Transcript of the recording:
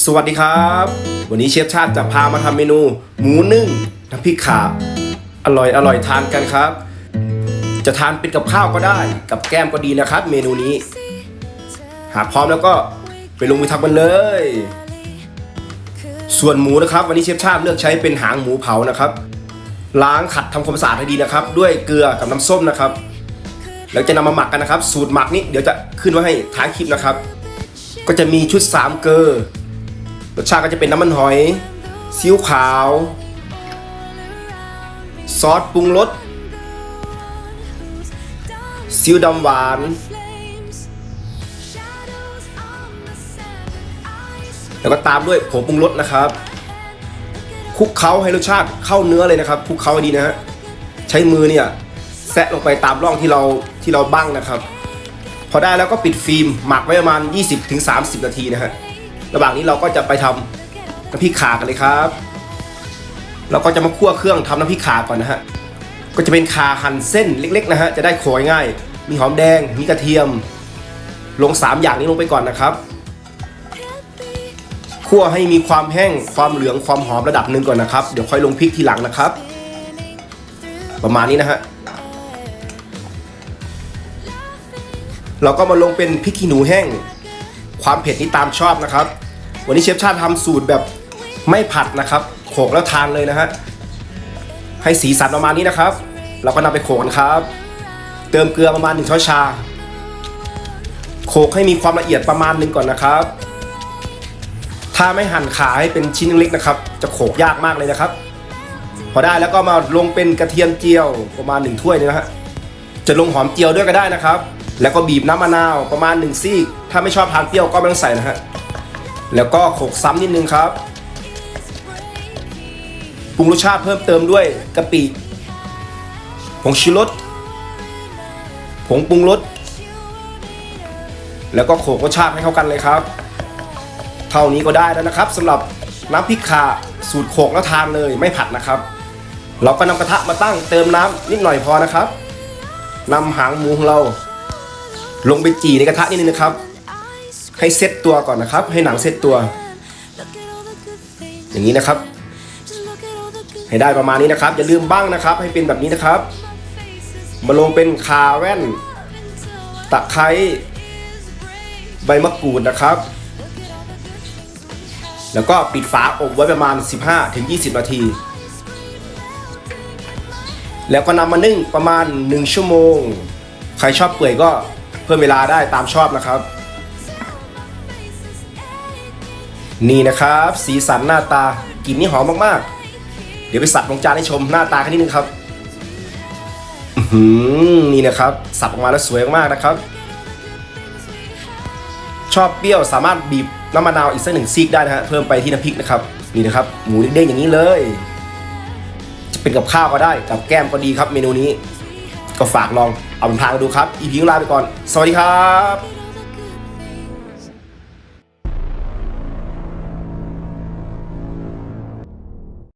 สวัสดีครับ วันนี้เชฟชาติจะพามาทำเมนู หมูนึ่งน้ำพริกขาอร่อยอร่อยทานกันครับ จะทานเป็นกับข้าวก็ได้ กับแก้มก็ดีนะครับ เมนูนี้ หากพร้อมแล้วก็ไปลงมือทำกันเลย ส่วนหมูนะครับ วันนี้เชฟชาติเลือกใช้เป็นหางหมูเผานะครับ ล้างขัดทำความสะอาดให้ดีนะครับ ด้วยเกลือกับน้ำส้มนะครับแล้วจะนำมาหมักกันนะครับ สูตรหมักนี้เดี๋ยวจะขึ้นไว้ให้ท้ายคลิปนะครับ ก็จะมีชุด 3 เกลอ รสชาติก็จะเป็นน้ำมันหอยซีอิ๊วขาว ซอสปรุงรสซีอิ๊วดำหวาน แล้วก็ตามด้วยผงปรุงรสนะครับคลุกเคล้าให้รสชาติเข้าเนื้อเลยนะครับคลุกเคล้าให้ดีนะฮะใช้มือเนี่ยแซะลงไปตามร่องที่เราที่เราบ้างนะครับ พอได้แล้วก็ปิดฟิล์มหมักไว้ประมาณ 20-30 นาทีนะฮะ ระหว่างนี้เราก็จะไปทำน้ำพริกขากันเลยครับ เราก็จะมาคั่วเครื่องทำน้ำพริกขาก่อนนะฮะก็จะเป็นขาหั่นเส้นเล็ก ๆ นะฮะจะได้โขยง่าย มีหอมแดงมีกระเทียม ลง 3 อย่างนี้ลงไปก่อนนะครับคั่วให้มีความแห้งความเหลืองความหอมระดับหนึ่งก่อนนะครับ เดี๋ยวค่อยลงพริกทีหลังนะครับ ประมาณนี้นะฮะเราก็มาลงเป็นพริกขี้หนูแห้ง ความเผ็ดนี่ตามชอบนะครับ วันนี้เชฟชาติทำสูตรแบบไม่ผัดนะครับโขลกแล้วทานเลยนะฮะให้สีสันประมาณนี้นะครับ เราก็นำไปโขลกกันครับ เติมเกลือประมาณ1ช้อนชา โขลกให้มีความละเอียดประมาณหนึงก่อนนะครับ ถ้าไม่หั่นขาให้เป็นชิ้นเล็กๆนะครับ จะโขลกยากมากเลยนะครับ พอได้แล้วก็มาลงเป็นกระเทียมเจียวประมาณ1ถ้วยนี่นะฮะจะลงหอมเจียวด้วยก็ได้นะครับ แล้วก็บีบน้ำมะนาวประมาณ1ซีก ถ้าไม่ชอบทานเปรี้ยวก็ไม่ต้องใส่นะฮะ แล้วก็โขกซ้ำนิดนึงครับปรุงรสชาติเพิ่มเติมด้วยกะปิผงชูรสผงปรุงรสแล้วก็โขกรสชาติให้เข้ากันเลยครับ เท่านี้ก็ได้แล้วนะครับสำหรับน้ำพริกขาสูตรโขกแล้วทานเลยไม่ผัดนะครับ เราก็นำกระทะมาตั้งเติมน้ำนิดหน่อยพอนะครับนำหางหมูของเรา ลงไปจี่ในกระทะนิดนึงนะครับ ให้เซตตัวก่อนนะครับ ให้หนังเซตตัว อย่างนี้นะครับ ให้ได้ประมาณนี้นะครับ อย่าลืมบ้างนะครับ ให้เป็นแบบนี้นะครับ มาลงเป็นคาแว่น ตะไคร้ใบมะกรูดนะครับ แล้วก็ปิดฝาอบไว้ประมาณ 15-20 นาที แล้วก็นำมานึ่งประมาณ 1 ชั่วโมง ใครชอบเปื่อยก็เพิ่มเวลาได้ตามชอบนะครับ นี่นะครับ สีสันหน้าตากลิ่นนี่หอมมากๆ เดี๋ยวไปสับลงจานให้ชมหน้าตาแค่นิดนึงครับอือหือนี่นะครับ สับออกมาแล้วสวยมากๆนะครับ ชอบเปรี้ยวสามารถบีบน้ำมะนาวอีกสักหนึ่งซีกได้นะฮะเพิ่มไปที่น้ำพริกนะครับนี่นะครับ หมูเด้งๆอย่างนี้เลย จะเป็นกับข้าวก็ได้กับแก้มก็ดีครับ เมนูนี้ ก็ฝากลองเอาเป็นทางดูครับอีพีของลาไปก่อน สวัสดีครับ